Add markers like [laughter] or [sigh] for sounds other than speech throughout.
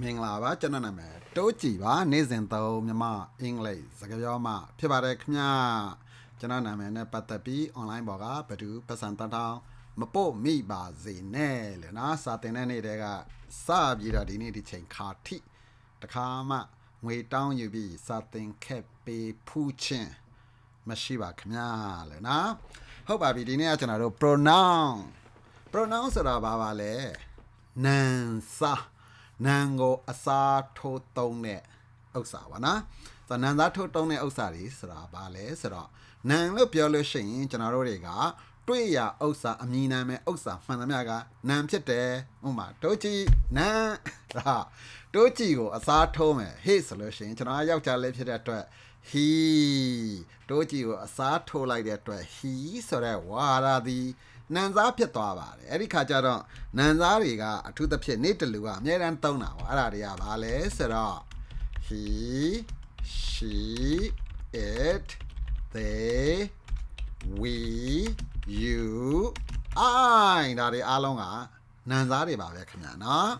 မင်္ဂလာပါကျွန်တော်နာမည်တိုးကြည်ပါနေ့စဉ်သုံးမြမအင်္ဂလိပ်စကားပြောမှဖြစ်ပါတယ်ခင်ဗျာကျွန်တော်နာမည်နဲ့ပတ်သက်ပြီး online ပေါ်ကဘယ်သူပတ်စံတထောင်မပို့မိပါစေနဲ့လေနော်စာတင်တဲ့နေ့တည်းကစပြီးတော့ဒီနေ့ဒီချိန်ခါထိတခါမှငွေတောင်းယူပြီးစာတင်ခက်ပေးဖူးချင်းမရှိပါခင်ဗျာလေနော်ဟုတ်ပါပြီဒီနေ့ကကျွန်တော်တို့ pronoun pronoun ဆိုတာဘာပါလဲနာမ်စာ နာမ်ကိုအစားထိုးသုံးတဲ့ဥစ္စာပါနော်ဆိုတော့နာမ်စားထိုးသုံးတဲ့ဥစ္စာတွေဆိုတာဘာလဲဆိုတော့နာမ်လို့ပြောလို့ရှိရင်ကျွန်တော်တို့တွေကတွေ့ရဥစ္စာအမည်နာမည်ဥစ္စာမှန်သမျှကနာမ်ဖြစ်တယ်ဥပမာတိုးချီနာမ်ဒါတိုးချီကိုအစားထိုးမယ်ဟေ့ဆိုလို့ရှိရင်ကျွန်တော်ကယောက်ျားလေးဖြစ်တဲ့အတွက် he တိုးချီကိုအစားထိုးလိုက်တဲ့အတွက် he ဆိုတဲ့ဝါရာသည် နန်စားဖြစ်သွားပါတယ်အဲ့ဒီခါကျတော့နန်စားတွေကအထူးသဖြင့်နေ့တလူကအများတန်းသုံးတာပေါ့အဲ့ဒါတွေကဘာလဲဆိုတော့ he she it they we you i ဒါတွေအားလုံးကနန်စားတွေပါပဲခင်ဗျာနော်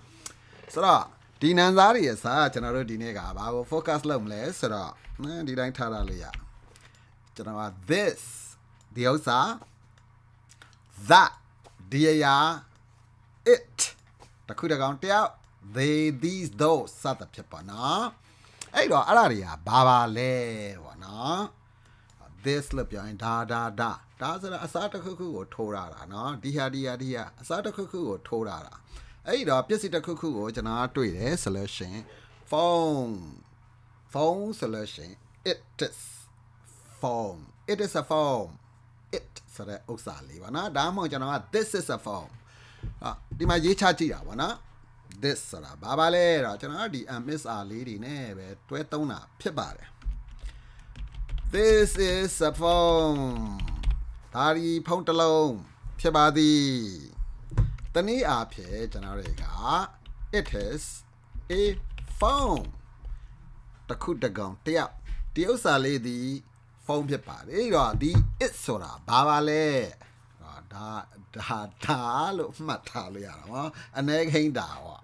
ဆိုတော့ဒီနန်စားတွေရဲ့စာကျွန်တော်တို့ဒီနေ့ကဘာကို focus လုပ်မလဲဆိုတော့နော်ဒီတိုင်းထားရလို့ရကျွန်တော်က this ဒီဥစ္စာ that ဒီအရာ it တခုတကောင်တယောက် they these those စသဖြင့်ပေါ့နော်အဲ့တော့အဲ့ဒါတွေကဘာပါလဲပေါ့နော် this လို့ပြောရင်ဒါဒါဒါဒါဆိုတော့အစားတစ်ခုခုကိုထိုးရတာနော်ဒီဟာဒီဟာဒီဟာအစားတစ်ခုခုကိုထိုးရတာအဲ့တော့ပစ္စည်းတစ်ခုခုကိုကျွန်တော်တွေ့တယ်ဆိုလို့ရှင် phone phone ဆိုလို့ရှင် it is phone it is a phone it ဆိုတဲ့ဥစ္စာလေးပါနော်ဒါမှမဟုတ်ကျွန်တော်က this is a phone อ่ะဒီမှာရေးချကြည့်တာပါနော် this ဆိုတာဘာပါလဲတော့ကျွန်တော်ကဒီ MSR လေးတွေနဲ့ပဲတွဲသုံးတာဖြစ်ပါတယ် This is a phone ဒါဒီဖုန်းတစ်လုံးဖြစ်ပါသည်တနည်းအားဖြင့်ကျွန်တော်တွေက it is a phone တစ်ခုတစ်ကောင်တယောက်ဒီဥစ္စာလေးဒီ ဖုန်းဖြစ်ပါတယ်အဲ့တော့ဒီ it ဆိုတာဘာပါလဲဟာဒါဒါဒါလို့မှတ်ထားလို့ရတာနော်အနေခိန်တာဟော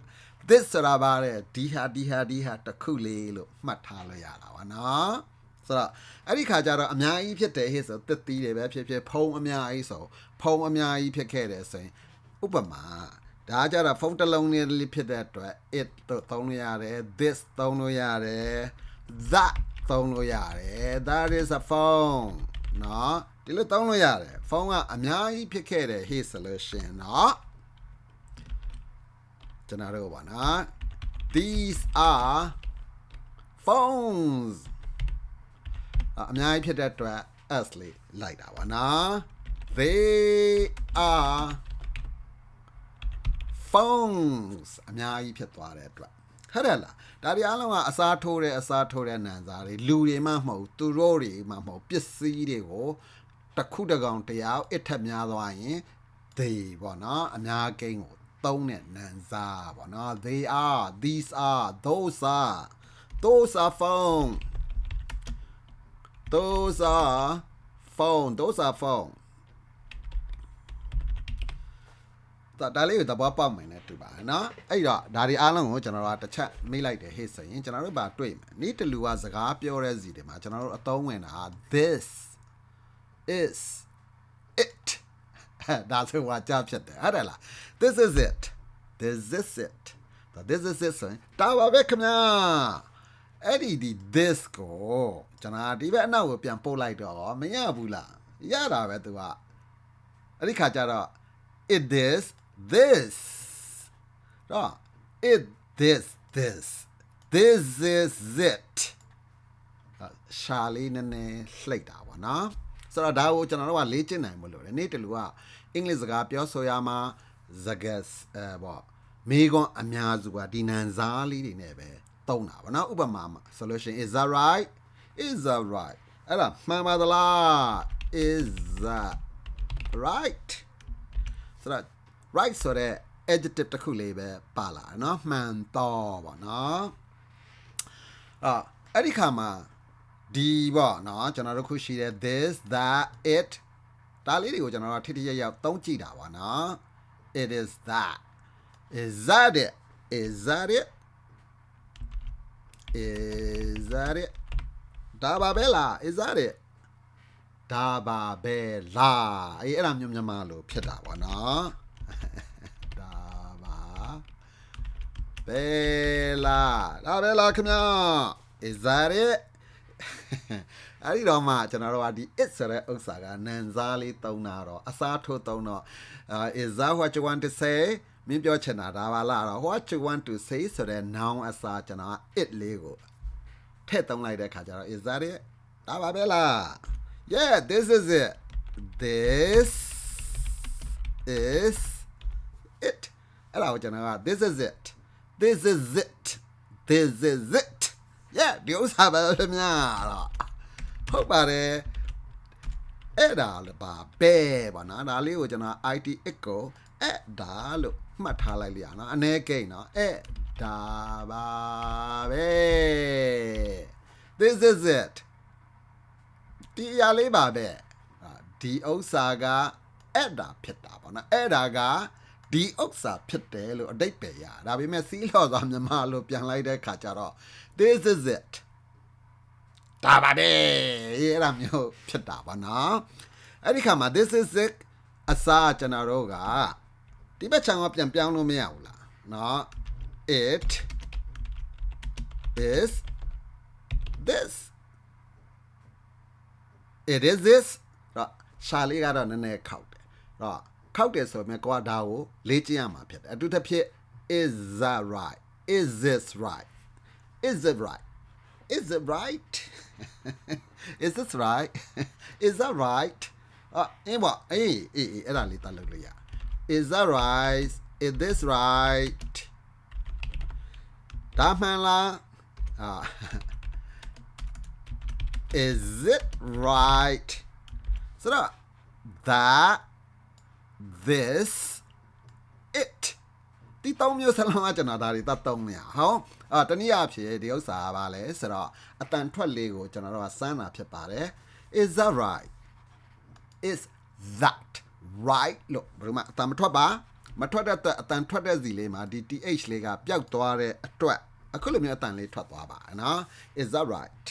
this ဆိုတာဘာလဲဒီဟာဒီဟာဒီဟာတစ်ခုလေးလို့မှတ်ထားလို့ရတာပါနော်ဆိုတော့အဲ့ဒီခါကျတော့အများကြီးဖြစ်တယ်ဟဲ့ဆိုတစ်သီးတွေပဲဖြစ်ဖြစ်ဖုံးအများကြီးဆိုဖုံးအများကြီးဖြစ်ခဲ့တယ်ဆိုရင်ဥပမာဒါကြတော့ဖုန်းတစ်လုံးလေးဖြစ်တဲ့အတွက် it တော့သုံးလို့ရတယ် this သုံးလို့ရတယ် that သုံးလို့ရတယ် that is a phone เนาะဒီလိုသုံးလို့ရတယ်ဖုန်းကအများကြီးဖြစ်ခဲ့တယ်ဟေ့ဆိုလို့ရှင်เนาะကျွန်တော်တို့ပါနော် these are phones အများကြီးဖြစ်တဲ့အတွက် s လေးလိုက်တာပါနော် they are phones အများကြီးဖြစ်သွားတဲ့အတွက် ဟုတ်တယ်လားဒါဒီအားလုံးကအစားထိုးတဲ့အစားထိုးတဲ့နံစားတွေလူတွေမှမဟုတ်သူတို့တွေမှမဟုတ်ပစ္စည်းတွေကိုတစ်ခုတစ်ကောင်တရားအထက်များသွားရင် they ပေါ့နော်အများကိန်းကိုသုံးတဲ့နံစားပေါ့နော် they are these are those are those are phone those are phone those are phone ဒါဒါလေးကိုသဘောပေါက်မယ်နဲ့တူပါတယ်เนาะအဲ့တော့ဒါဒီအားလုံးကိုကျွန်တော်တို့တစ်ချက်မေးလိုက်တယ်ဟေ့ဆိုရင်ကျွန်တော်တို့ဗာတွေ့မယ်နေ့တလူကစကားပြောတဲ့စီတွေမှာကျွန်တော်တို့အသုံးဝင်တာ this is it ဒါဆိုว่าကြားဖြစ်တယ်ဟုတ်တယ်လား this is it this is it ဒါ this is it ဆိုရင်ဒါပါပဲခင်ဗျာအဲ့ဒီဒီ this ကိုကျွန်တော်ဒီဘက်အနောက်ကိုပြန်ပို့လိုက်တော့မရဘူးလားရတာပဲသူကအဲ့ဒီခါကျတော့ it this this တော့ it this this this is it ရှာလေးနည်းနည်းလှိတ်တာပေါ့နော်ဆိုတော့ဒါကိုကျွန်တော်တို့ကလေ့ကျင့်နိုင်မလို့လေနေ့တလူကအင်္ဂလိပ်စကားပြောဆိုရမှာစကားအဲပေါ့မိကွန်အများစုကဒီနန်စားလေးတွေနဲ့ပဲတုံးတာပေါ့နော်ဥပမာမှာဆိုလို့ရှိရင် is that right is that right အဲ့ဒါမှန်ပါသလား is that right ဆိုတော့ right ဆိုတဲ့ adjective တစ်ခုလေးပဲပါလာเนาะမှန်တော့ပေါ့เนาะအာအဲ့ဒီခါမှာဒီပေါ့เนาะကျွန်တော်တို့ခုရှိတဲ့ this that it ဒါလေးတွေကိုကျွန်တော်တို့ထိထိရရသုံးကြည့်တာပါเนาะ it is that is that it is that it is that it ဒါပါပဲလား is that it ဒါပါပဲလားအေးအဲ့ဒါမျိုးမြန်မာလို့ဖြစ်တာပေါ့နော် ဒါပါပဲလားဒါပဲလားခင်ဗျာ is that it အဲ့ဒီတော့မှကျွန်တော်တို့ကဒီ it ဆိုတဲ့ဥစ္စာကနန်စားလေးသုံးတာတော့အစားထိုးသုံးတော့ uh, is that what you want to say မင်းပြောချင်တာဒါပါလားတော့ what you want to say ဆိုတဲ့ noun အစားကျွန်တော်က it လေးကိုထည့်သုံးလိုက်တဲ့ခါကျတော့ is that it ဒါပါပဲလား yeah this is it this is it အဲ့ဒါကိုကျွန်တော်က this is it this is it this is it yeah ဒီဥစ္စာပဲခင်ဗျာတော့ဟုတ်ပါတယ်အဲ့ဒါလည်းပါပဲပေါ့နော်ဒါလေးကိုကျွန်တော် IT 1ကိုအဲ့ဒါလို့မှတ်ထားလိုက်လိရနော်အနေကိန်းနော်အဲ့ဒါပါပဲ this is it ဒီအရာလေးပါပဲအာဒီဥစ္စာကအဲ့ဒါဖြစ်တာပေါ့နော်အဲ့ဒါက ဒီဥစ္စာဖြစ်တယ်လို့အတိတ်ပဲရဒါပေမဲ့စီးလော်သွားမြန်မာလို့ပြန်လိုက်တဲ့ခါကျတော့ this is it ဒါပါပဲအဲ့ဒါမျိုးဖြစ်တာပါနော်အဲ့ဒီခါမှာ this is it အစားကျွန်တော်တို့ကဒီဘက်ချောင်းကပြန်ပြောင်းလို့မရဘူးလားနော် it is this it is this တော့ရှာလေးကတော့နည်းနည်းခောက်တယ်တော့ ခောက်တယ်ဆိုမြဲကိုကဒါကိုလေ့ကျင့်ရမှာဖြစ်တယ်အတူတစ်ဖြစ် is that right is this right is it right is it right [laughs] is this right [laughs] is that right อ่ะအင်းပေါ့အေးအေးအေးအဲ့ဒါလေးတတ်လုပ်လို့ရ is that right is this right ဒါမှန်လားအာ [laughs] is it right ဆိုတော့ that this it ဒီသုံးမျိုးစလုံးကကျွန်တော်ဒါတွေတတ်သုံးနေရဟောအာတနည်းအားဖြင့်ဒီဥစ္စာကဘာလဲဆိုတော့အတန်ထွက်လေးကိုကျွန်တော်တို့ကစမ်းတာဖြစ်ပါတယ် is that right is that right လို့ဘယ်မှာအတန်မထွက်ပါမထွက်တဲ့အတွက်အတန်ထွက်တဲ့စီလေးမှာဒီ th လေးကပျောက်သွားတဲ့အတွက်အခုလိုမျိုးအတန်လေးထွက်သွားပါနော် is that right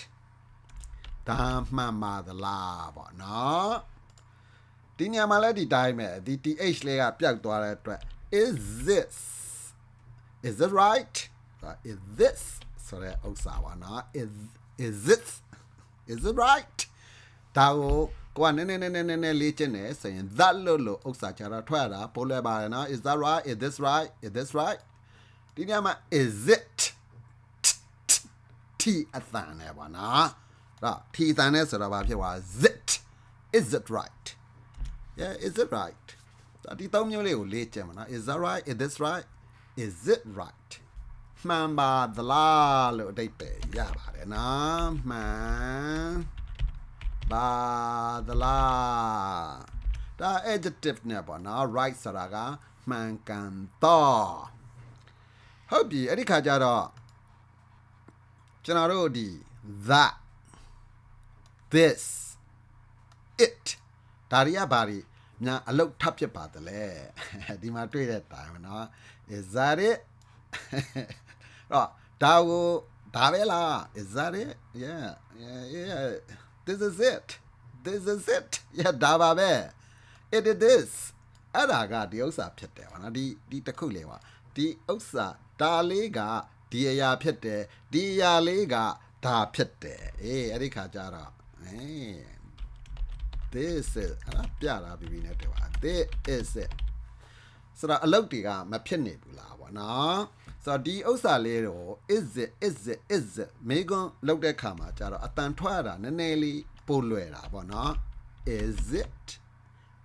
ဒါမှန်ပါသလားပေါ့နော် ဒီညမှာလည်းဒီတိုင်းပဲဒီ th လေးကပျောက်သွားတဲ့အတွက် is this is it right is this ဆိုတဲ့ဥစ္စာပါနော် is is it is it right ဒါကိုကိုကနည်းနည်းနည်းနည်းနည်းနည်းလေးကျင့်တယ်ဆိုရင် that လို့လို့ဥစ္စာချတာထွက်ရတာပိုးလဲပါတယ်နော် is that right is this right is this right ဒီညမှာ is it t အသံနဲ့ပါနော်ဒါ t အသံနဲ့ဆိုတော့ဘာဖြစ်သွား zit is it right Yeah is it right ဒါဒီသုံးမျိုးလေးကိုလေ့ကျင့်ပါနော် is that right is this right is it right မှန်ပါသလားလို့အတိတ်ပဲရပါတယ်နော်မှန်ပါသလားဒါ adjective နဲ့ပေါ့နော် right ဆိုတာကမှန်ကန်တော့ဟုတ်ပြီအဲ့ဒီခါကျတော့ကျွန်တော်တို့ဒီ that this it ဒါတွေကဘာတွေများအလုတ်ထပ်ဖြစ်ပါသလဲဒီမှာတွေ့တဲ့တိုင်မနော် is that it တော့ဒါကိုဒါပဲလား is that it yeah yeah yeah this is it this is it yeah ဒါပါပဲ it is this အဲ့ဒါကဒီဥစ္စာဖြစ်တယ်ဗောနော်ဒီဒီတစ်ခုလေးပါဒီဥစ္စာဒါလေးကဒီအရာဖြစ်တယ်ဒီအရာလေးကဒါဖြစ်တယ်အေးအဲ့ဒီခါကျတော့အေး this is အဲ့ဒါပြတာပြီးပြီနဲ့တူပါ this is it ဆိုတော့အလုပ်တွေကမဖြစ်နေဘူးလားဗောနော်ဆိုတော့ဒီဥစ္စာလေးတော့ is it is it is it မေကွန်းလောက်တဲ့ခါမှာကျတော့အတန်ထွက်ရတာနည်းနည်းလေးပိုလွယ်တာဗောနော် is it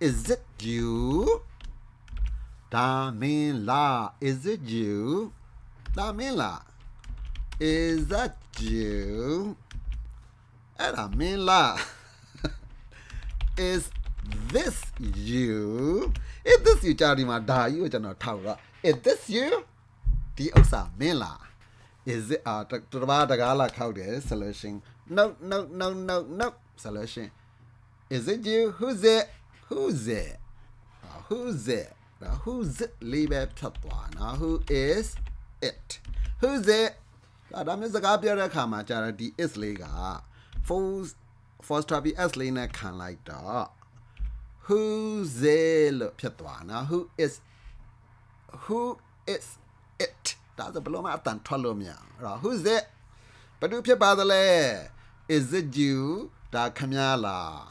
is it you ဒါမင်းလား is it you ဒါမင်းလား is that you အဲ့ဒါမင်းလား is this you is this you ကြာဒီမှာဒါကြီးကိုကျွန်တော်ထောက်တော့ is this you ဒီဥစ္စာမင်းလား is it အာတတဘာတကားလာခောက်တယ် solution no no no no no solution is it you who's it who's it uh, who's it uh, who's it လေးပဲဖြတ်သွားနော် who is it who's it ဒါဒါမျိုးစကားပြောတဲ့အခါမှာကြာတော့ဒီ is လေးက full first to be s လေးနဲ့ခံလိုက်တော့ who's it လို့ဖြစ်သွားနော် who is who is it ဒါဆိုဘယ်လို့မှအတန်ထွက်လို့မရအောင်အဲ့တော့ who's it ဘယ်သူဖြစ်ပါသလဲ is it you ဒါခမလား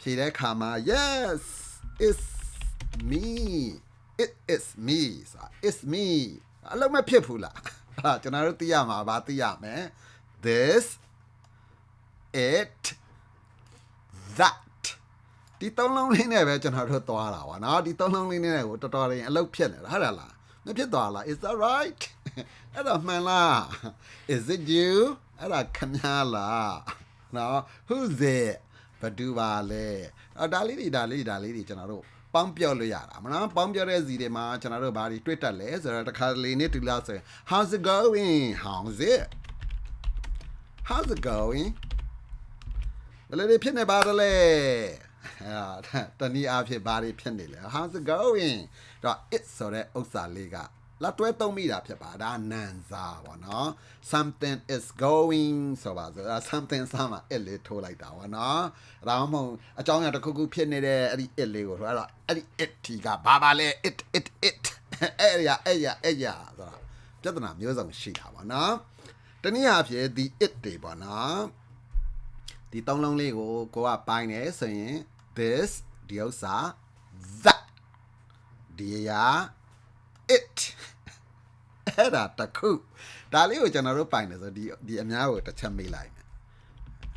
ဖြေတဲ့ခါမှာ yes it's me it is me ဆိုတာ it's me အလုံးမဖြစ်ဘူးလားအဲ့ဒါကျွန်တော်တို့သိရမှာဗာသိရမယ် this it that ဒီသုံးလုံးလေးနဲ့ပဲကျွန်တော်တို့သွားတာပါနော်ဒီသုံးလုံးလေးနဲ့ကိုတော်တော်ရင်အလုတ်ဖြစ်နေတာဟုတ်လားလားမဖြစ်သွားလား is that right အဲ့ဒါမှန်လား is it you အဲ့ဒါခဏလားနော် who's it ဘသူပါလဲအော်ဒါလေးတွေဒါလေးဒါလေးတွေကျွန်တော်တို့ပေါင်းပြောလို့ရတာမနော်ပေါင်းပြောတဲ့စီတွေမှာကျွန်တော်တို့ဘာတွေတွေ့တတ်လဲဆိုတော့တစ်ခါလေနေ့တူလာဆိုရင် how's it going how's it how's it going ဘယ်လိုတွေဖြစ်နေပါသလဲအဲတနည်းအားဖြင့်ဘာတွေဖြစ်နေလဲ how's it going တော့ it ဆိုတဲ့ဥစ္စာလေးကလက်တွဲသုံးမိတာဖြစ်ပါဒါနန်စာပေါ့နော် something is going ဆိုပါဆိုဒါ something စမှာ it လေးထိုးလိုက်တာပေါ့နော်ဒါမှမဟုတ်အကြောင်းအရာတစ်ခုခုဖြစ်နေတဲ့အဲ့ဒီ it လေးကိုထိုးအဲ့တော့အဲ့ဒီ it တီကဘာပါလဲ it it it အဲ့ရအဲ့ရအဲ့ရဆိုတာပြဿနာမျိုးစုံရှိတာပေါ့နော်တနည်းအားဖြင့်ဒီ it တွေပေါ့နော် ဒီသုံးလုံးလေးကိုကိုကပိုင်းနေဆိုရင် this ဒီဥစ္စာ that ဒီရာ it အဲ့ဒါတခုဒါလေးကိုကျွန်တော်တို့ပိုင်တယ်ဆိုဒီဒီအများကိုတစ်ချက်မေးလိုက်မယ်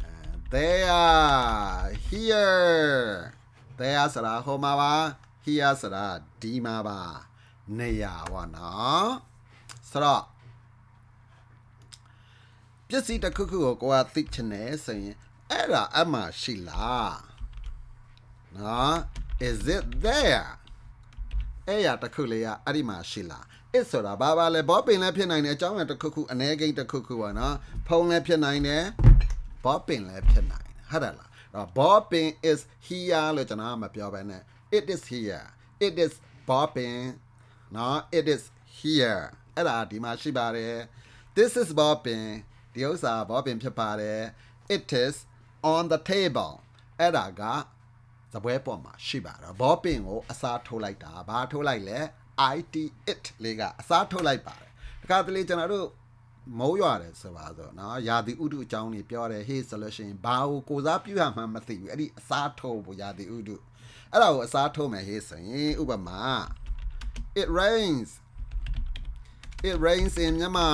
အဲ there here there ဆိုတာဟိုမှာပါ here ဆိုတာဒီမှာပါနေရာပေါ့နော်ဆိုတော့ပစ္စည်းတစ်ခုခုကိုကိုကသိချင်တယ်ဆိုရင် အဲ့ဒါအမှရှိလားနော် is it there အဲ့ရတစ်ခုလေးကအဲ့ဒီမှာရှိလား it ဆိုတာဘာပါလဲဘောပင်လည်းဖြစ်နိုင်တယ်အကြောင်းအရာတစ်ခုခုအနေကိန်းတစ်ခုခုပေါ့နော်ဖုံးလည်းဖြစ်နိုင်တယ်ဘောပင်လည်းဖြစ်နိုင်တယ်ဟုတ်တယ်လားအဲ့တော့ဘောပင် is here လို့ကျွန်တော်ကမပြောဘဲနဲ့ it is here it is ဘောပင်နော် it is here အဲ့ဒါဒီမှာရှိပါတယ် this is ဘောပင်ဒီဥစ္စာဘောပင်ဖြစ်ပါတယ် it is on the table အဲ့ဒါကသပွဲပေါ်မှာရှိပါတော့ဘောပင်ကိုအစားထိုးလိုက်တာဘာထိုးလိုက်လဲ IT it လေးကအစားထိုးလိုက်ပါတယ်တခါတလေကျွန်တော်တို့မိုးရွာတယ်ဆိုပါဆိုနော်ရာသီဥတုအကြောင်းတွေပြောတယ်ဟေးဆိုလို့ရှိရင်ဘာကိုကိုစားပြုရမှန်းမသိဘူးအဲ့ဒီအစားထိုးဖို့ရာသီဥတုအဲ့ဒါကိုအစားထိုးမယ်ဟေးဆိုရင်ဥပမာ it rains it rains in မြန်မာ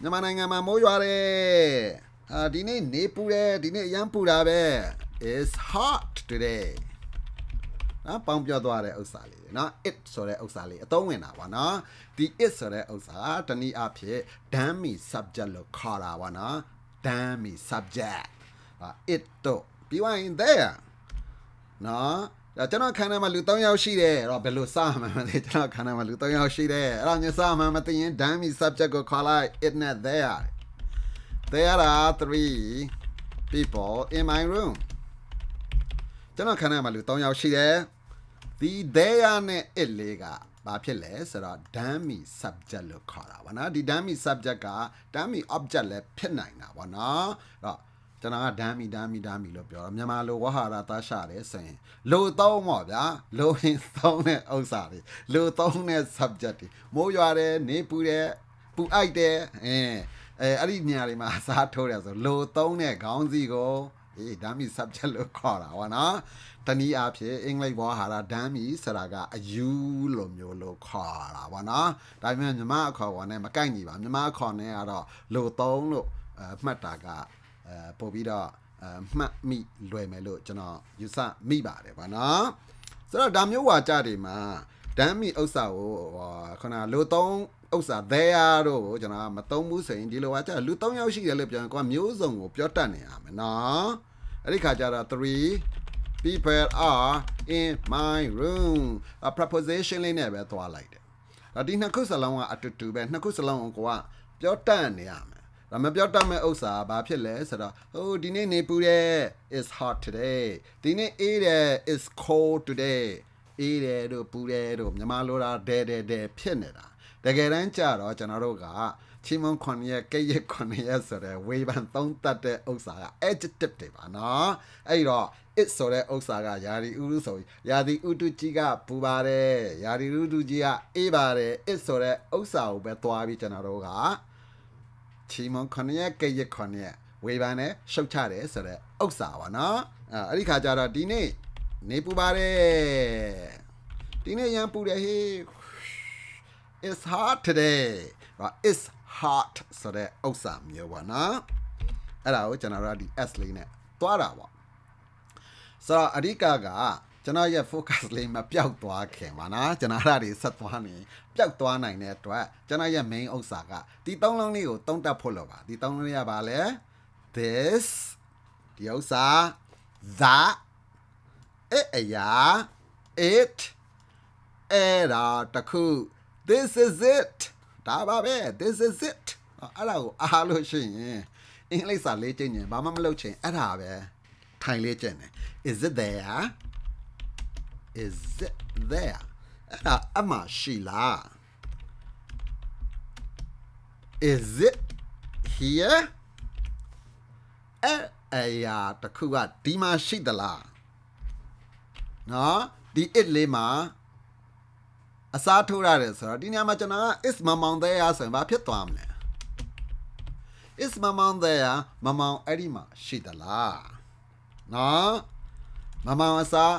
မြန်မာနိုင်ငံမှာမိုးရွာတယ် အာဒီနေ့နေပူတယ်ဒီနေ့အရန်ပူတာပဲ is hot today နော်ပေါင်းပြောသွားတဲ့ဥစ္စာလေးတွေနော် it ဆိုတဲ့ဥစ္စာလေးအသုံးဝင်တာပါနော်ဒီ it ဆိုတဲ့ဥစ္စာတနည်းအားဖြင့် dummy subject လို့ခေါ်တာပါနော် dummy subject အာ it တော့ပြီးသွားရင် there နော်ဒါကျွန်တော်ခန္ဓာမှာလူ3ယောက်ရှိတယ်အဲ့တော့ဘယ်လိုစမှန်းမသိကျွန်တော်ခန္ဓာမှာလူ3ယောက်ရှိတယ်အဲ့တော့ညစမှန်းမသိရင် dummy subject ကိုခေါ်လိုက် it နဲ့ there there are three people in my room ကျွန်တော်ခန္ဓာမှာလူ3ယောက်ရှိတယ်ဒီ there နဲ့ it လေးကဘာဖြစ်လဲဆိုတော့ dummy subject လို့ခေါ်တာဗောနော်ဒီ dummy subject က dummy object လည်းဖြစ်နိုင်တာဗောနော်အဲ့တော့ကျွန်တော်က dummy dummy dummy လို့ပြောတော့မြန်မာလိုဝဟာရသားရှာတယ်ဆိုရင်လိုသုံးပေါ့ဗျာလိုရင်သုံးတဲ့ဥစ္စာတွေလိုသုံးတဲ့ subject တွေမိုးရွာတယ်နေပူတယ်ပူအိုက်တယ်အဲ အဲအဲ့ဒီနေရာတွေမှာအစားထိုးတယ်ဆိုလိုသုံးတဲ့ခေါင်းစည်းကိုအေး dummy subject လို့ခေါ်တာဗောနော်တနည်းအားဖြင့်အင်္ဂလိပ်ဘောဟာရ dummy ဆိုတာကအယူလိုမျိုးလို့ခေါ်တာဗောနော်ဒါပေမဲ့မြမအခေါ်ပေါ်နဲ့မကိုက်ညီပါမြမအခေါ်နဲ့ကတော့လိုသုံးလို့အဲမှတ်တာကအဲပို့ပြီးတော့အဲမှတ်မိလွယ်မယ်လို့ကျွန်တော်ယူဆမိပါတယ်ဗောနော်ဆိုတော့ဒါမျိုးဝါကြတွေမှာ dummy ဥစ္စာကိုဟောခုနလိုသုံးဥစ္စာ there တို့ကိုကျွန်တော်မသုံးဘူးဆိုရင်ဒီလိုကကြာလူ3ယောက်ရှိတယ်လို့ပြောရင်ကိုကမျိုးစုံကိုပြောတတ်နေရမယ်နော်အဲ့ဒီခါကျတော့3 people are in my room a preposition လေးနဲ့ပဲသွားလိုက်တယ်ဒါဒီနှစ်ခုစလုံးကအတူတူပဲနှစ်ခုစလုံးကိုကိုကပြောတတ်နေရမယ်ဒါမပြောတတ်မဲ့ဥစ္စာဘာဖြစ်လဲဆိုတော့ဟိုဒီနေ့နေပူတယ် is hot today ဒီနေ့အေးတယ် is cold today အေးတယ်တို့ပူတယ်တို့မြန်မာလိုတာဒဲဒဲဒဲဖြစ်နေတာတကယ်တမ်းကျတော့ကျွန်တော်တို့ကချီမွန်ခွန်ရဲ့ကိတ်ရက်ခွန်ရဲ့ဆိုတဲ့ဝေဖန်သုံးတတ်တဲ့ဥစ္စာက adjective တွေပါနော်အဲ့တော့ it ဆိုတဲ့ဥစ္စာကယာဒီဥရုဆိုယာဒီဥတုကြီးကပူပါတယ်ယာဒီဥတုကြီးကအေးပါတယ် it ဆိုတဲ့ဥစ္စာကိုပဲသွားပြီးကျွန်တော်တို့ကချီမွန်ခွန်ရဲ့ကိတ်ရက်ခွန်ရဲ့ဝေဖန်နဲ့ရှုတ်ချတယ်ဆိုတဲ့ဥစ္စာပါနော်အဲ့အဲ့ဒီခါကျတော့ဒီနေ့ နေပူပါတယ်ဒီနေ့ရန်ပူတယ်ဟေး it's hot today ဟာ it's hot ဆိုတဲ့ဥစ္စာမျိုးပါနော်အဲ့ဒါကိုကျွန်တော်တို့ကဒီ s လေးနဲ့သွားတာပေါ့ဆိုတော့အဓိကကကျွန်တော်ရဲ့ focus လေးမပြောက်သွားခင်ပါနော်ကျွန်တော်အဲ့ဒါတွေဆက်သွားနေပျောက်သွားနိုင်တဲ့အတွက်ကျွန်တော်ရဲ့ main ဥစ္စာကဒီသုံးလုံးလေးကိုတုံးတက်ဖို့လို့ပါဒီသုံးလုံးလေးကပါလဲ this ဒီဥစ္စာ that အဲ့အရာ it အဲ့ဒါတစ်ခု this is it ဒါပါပဲ this is it အဲ့ဒါကိုအားလို့ရှိရင်အင်္ဂလိပ်စာလေးကျင့်ရင်ဘာမှမလုပ်ချင်အဲ့ဒါပဲထိုင်လေးကျင့်တယ် is it there is it there အဲ့ဒါအမှရှိလား is it here အဲ့အရာတစ်ခုကဒီမှာရှိသလား နော်ဒီ it လေးမှာအစားထိုးရတယ်ဆိုတော့ဒီနေရာမှာကျွန်တော်က is မမောင်သေးရဆိုရင်ဘာဖြစ်သွားမလဲ is မမောင်သေးရမမောင်အဲ့ဒီမှာရှိသလားနော်မမောင်အစား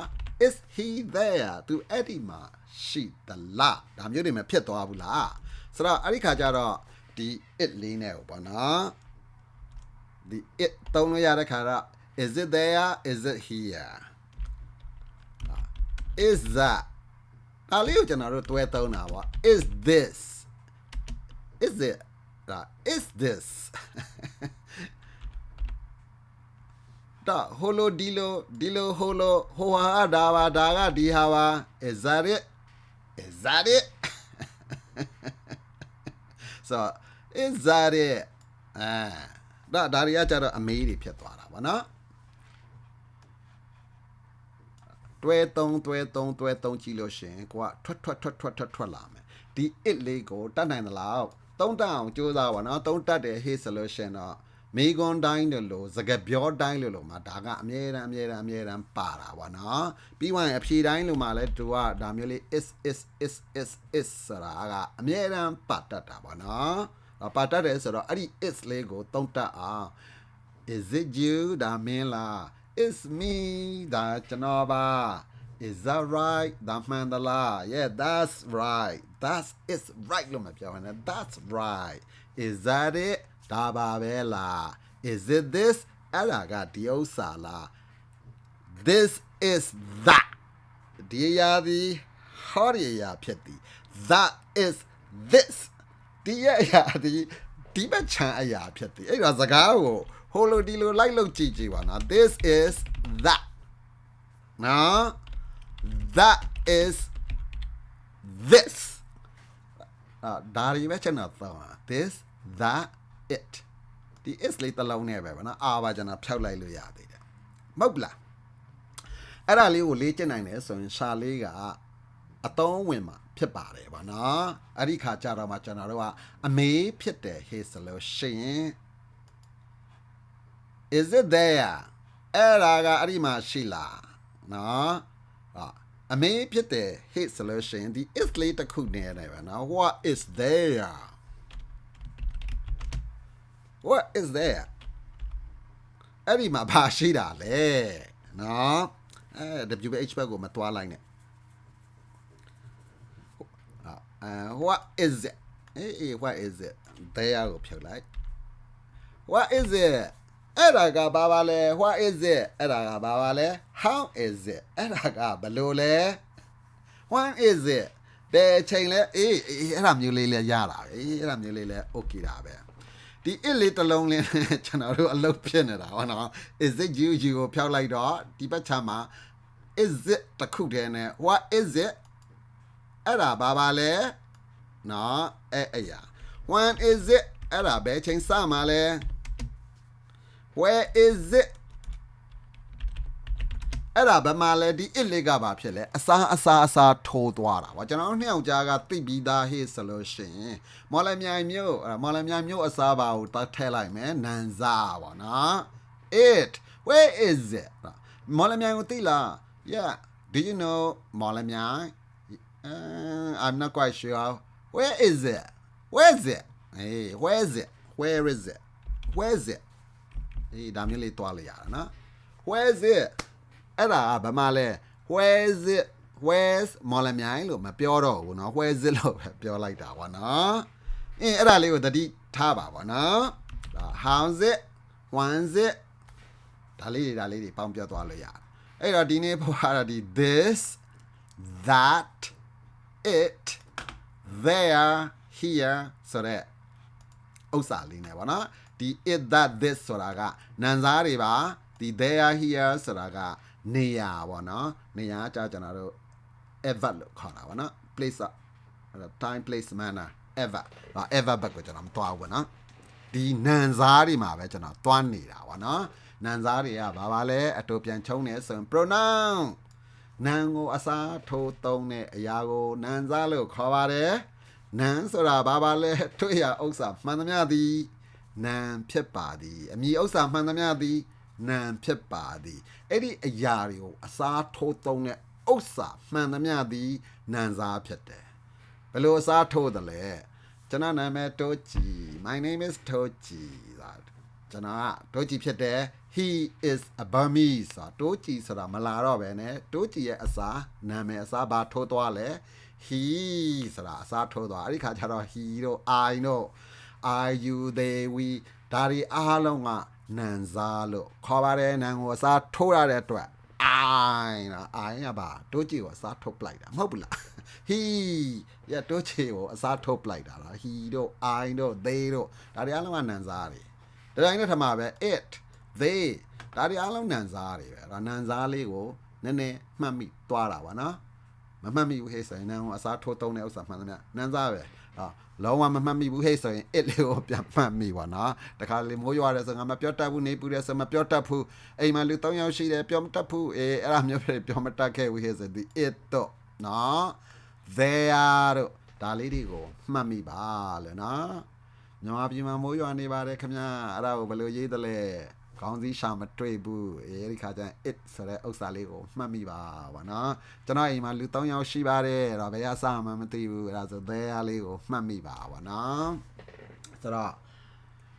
is he there သူအဲ့ဒီမှာရှိသလားဒါမျိုးတွေမဖြစ်သွားဘူးလားဆိုတော့အဲ့ဒီခါကျတော့ဒီ it လေးနဲ့ပေါ့နော်ဒီ it တုံးလို့ရတဲ့ခါတော့ is it there is it here is that ဒါလေးကိုကျွန်တော်တို့တွဲသုံးတာပေါ့ is this is it ဒါ is this ဒါဟိုလိုဒီလိုဒီလိုဟိုလိုဟိုဟာဒါပါဒါကဒီဟာပါ is that it is that it so is that it အာဒါဒါတွေကကြတော့အမေးတွေဖြစ်သွားတာဗောနော် တွဲသုံးတွဲသုံးတွဲသုံးကြည့်လို့ရှရင်ကိုကထွက်ထွက်ထွက်ထွက်ထွက်ထွက်လာမယ်ဒီ it လေးကိုတတ်နိုင်သလားသုံးတတ်အောင်ကြိုးစားပါနော်သုံးတတ်တယ်ဟေးဆိုလို့ရှရင်တော့မေကွန်တိုင်းတယ်လို့စကပြောတိုင်းလို့လို့မှာဒါကအမြဲတမ်းအမြဲတမ်းအမြဲတမ်းပါတာပါနော်ပြီးမှအဖြေတိုင်းလို့မှာလဲသူကဒါမျိုးလေး is is is is is ဆိုတာကအမြဲတမ်းပတ်တတ်တာပါနော်ပတ်တတ်တယ်ဆိုတော့အဲ့ဒီ is လေးကိုသုံးတတ်အောင် is it you ဒါမင်းလား it's me ဒါကျွန်တော်ပါ is that right ဒါမှန်သလား yeah that's right that's is right လို့မပြောဘဲနဲ့ that's right is that it ဒါပါပဲလား is it this အဲ့ဒါကဒီဥစ္စာလား this is that ဒီအရာဒီဟောဒီအရာဖြစ်သည် that is this ဒီအရာဒီဒီဘက်ချမ်းအရာဖြစ်သည်အဲ့ဒါစကားကို ဟိုလိုဒီလိုလိုက်လို့ကြည့်ကြည့်ပါနော် this is that နော် that is this အာဒါရီပဲကျွန်တော်သုံးတာ this that it ဒီ is လေးတစ်လုံးနဲ့ပဲဗောနော်အာပါကျွန်တော်ဖြောက်လိုက်လို့ရသေးတယ်မဟုတ်ဘူးလားအဲ့ဒါလေးကိုလေ့ကျင့်နိုင်တယ်ဆိုရင်ရှာလေးကအသုံးဝင်မှာဖြစ်ပါတယ်ဗောနော်အဲ့ဒီခါကြတော့မှကျွန်တော်တို့ကအမေးဖြစ်တယ်ဟေးဆိုလို့ရှိရင် is it there အဲ့ဒါကအဲ့ဒီမှာရှိလားနော်ဟာအမေးဖြစ်တယ် hit solution ဒီ is လေးတစ်ခုနေတယ်ပဲနော် what is there what is there အဲ့ဒီမှာဘာရှိတာလဲနော်အဲ WH ဘက်ကိုမတွားလိုက်နဲ့အဲ what is it အေး what is it there ကိုဖြုတ်လိုက် what is it အဲ့ဒါကဘာပါလဲ what is it အဲ့ဒါကဘာပါလဲ how is it အဲ့ဒါကဘယ်လိုလဲ when is it ဘယ်အချိန်လဲအေးအေးအဲ့ဒါမျိုးလေးလဲရတာပဲအေးအဲ့ဒါမျိုးလေးလဲ okay တာပဲဒီ it လေးတစ်လုံးလေးကျွန်တော်တို့အလုပ်ဖြစ်နေတာဟောနော် is it you you ကိုဖျောက်လိုက်တော့ဒီဘက်ချမ်းမှာ is it တစ်ခုတည်းနဲ့ what is it အဲ့ဒါဘာပါလဲနော်အဲ့အရာ when is it အဲ့ဒါဘယ်ချိန်စမှာလဲ where is it အဲ့ဒါဗမာလဲဒီ it လေးကဘာဖြစ်လဲအစားအစားအစားထိုးသွားတာဗောကျွန်တော်တို့နှစ်ယောက်ကြားကသိပြီးသားဟေ့ဆိုလို့ရှိရင်မော်လမြိုင်မြို့အဲ့မော်လမြိုင်မြို့အစားပါကိုတတ်ထဲလိုက်မယ်နန်စာဗောနော် it where is it မော်လမြိုင်ကိုသိလား yeah do you know မော်လမြိုင် uh, I'm not quite sure where is it where is it hey where is it where is it where is it အေးဒါမျိုးလေးတွားလိုက်ရတာနော် where is it အဲ့ဒါဗမာလဲ where is it where's မော်လမြိုင်လို့မပြောတော့ဘူးနော် where is it လို့ပဲပြောလိုက်တာပေါ့နော်အင်းအဲ့ဒါလေးကိုတတိထားပါပေါ့နော်ဒါ how's it one's it ဒါလေးတွေဒါလေးတွေပေါင်းပြောသွားလို့ရတယ်အဲ့တော့ဒီနေ့ပေါ်တာဒီ this that it there here ဆိုတဲ့ဥစ္စာလေးနဲ့ပေါ့နော် ဒီ it that this ဆိုတာကနန်စားတွေပါဒီ there here ဆိုတာကနေရာပေါ့နော်နေရာအကြကျွန်တော်တို့ ever လို့ခေါ်တာပေါ့နော် place อ่ะ time place manner ever ဟာ ever ဘက်ကိုကျွန်တော်မသွားဘူးပေါ့နော်ဒီနန်စားတွေမှာပဲကျွန်တော်သွားနေတာပေါ့နော်နန်စားတွေကဘာပါလဲအတူပြန်ချုံနေဆိုရင် pronoun နန်ကိုအစားထိုးသုံးတဲ့အရာကိုနန်စားလို့ခေါ်ပါတယ်နန်ဆိုတာဘာပါလဲတွေ့ရဥစ္စာမှန်သမျှသည် နန်ဖြစ်ပါသည်အမည်ဥစ္စာမှန်သမျှသည်နန်ဖြစ်ပါသည်အဲ့ဒီအရာတွေကိုအစားထိုးသုံးတဲ့ဥစ္စာမှန်သမျှသည်နန်စားဖြစ်တယ်ဘယ်လိုအစားထိုးသလဲကျွန်တော်နာမည်တိုချီ my name is tochi ဆိုတာကျွန်တော်ကတိုချီဖြစ်တယ် he is a burmese ဆိုတာတိုချီဆိုတာမလာတော့ပဲねတိုချီရဲ့အစားနာမည်အစားဘာထိုးသွားလဲ he ဆိုတာအစားထိုးသွားအဲ့ဒီခါကျတော့ he တို့ i တို့ are you they we ဒါတွေအားလုံးကနန်စားလို့ခေါ်ပါတယ်နန်ကိုအစားထိုးရတဲ့အတွက် I နော် I ကပါတိုးချီကိုအစားထုတ်ပလိုက်တာမဟုတ်ဘူးလား he ရတိုးချီကိုအစားထုတ်ပလိုက်တာလား he တို့ I တို့ they တို့ဒါတွေအားလုံးကနန်စားတွေဒီတိုင်းနဲ့ထမှာပဲ it they ဒါတွေအားလုံးနန်စားတွေပဲဒါနန်စားလေးကိုနည်းနည်းမှတ်မိသွားတာပါနော်မမှတ်မိဘူးဟဲ့ဆိုရင်နန်းကအစားထိုးသုံးတဲ့ဥစ္စာမှန်သမျှနန်းစားပဲဟာ လုံးဝမမှတ်မိဘူးဟဲ့ဆိုရင် it လေးကိုပြန်မှတ်မိပါနော်တခါလေမိုးရွာတယ်ဆိုငါမပြောတတ်ဘူးနေပူတယ်ဆိုမပြောတတ်ဘူးအိမ်မှာလူ၃ယောက်ရှိတယ်ပြောမတတ်ဘူးအေးအဲ့ဒါမျိုးပဲပြောမတတ်ခဲ့ဘူးဟဲ့ဆိုဒီ it တော့နော် there တော့ဒါလေးတွေကိုမှတ်မိပါလေနော်မြန်မာပြည်မှာမိုးရွာနေပါတယ်ခင်ဗျာအဲ့ဒါကိုဘယ်လိုရေးသလဲ ခေါင်းစည်းရှာမတွေ့ဘူးအေးဒီခါကျရင် it ဆိုတဲ့ဥစ္စာလေးကိုမှတ်မိပါဗောနော်ကျွန်တော်အိမ်မှာလူ၃ယောက်ရှိပါတယ်အဲ့တော့ဘယ်ရစမှမသိဘူးအဲ့ဒါဆို there လေးကိုမှတ်မိပါဗောနော်ဆိုတော့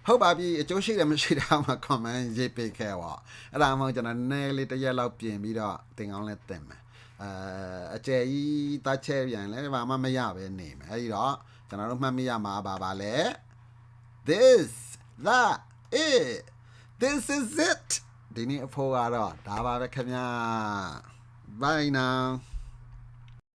ဟုတ်ပါပြီအကျိုးရှိတယ်မရှိတာမှ comment ရေးပေးခဲ့ပါအဲ့ဒါမှကျွန်တော်နည်းနည်းလေးတစ်ရက်လောက်ပြင်ပြီးတော့တင်ကောင်းလဲတင်မယ်အဲအကျယ်ကြီးတတ်ချက်ပြန်လဲဘာမှမရပဲနေမယ်အဲ့ဒီတော့ကျွန်တော်တို့မှတ်မိရမှာပါပါလဲ this that it this is it ဒီနေ့အဖို့ကတော့ဒါပါပဲခင်ဗျာ bye now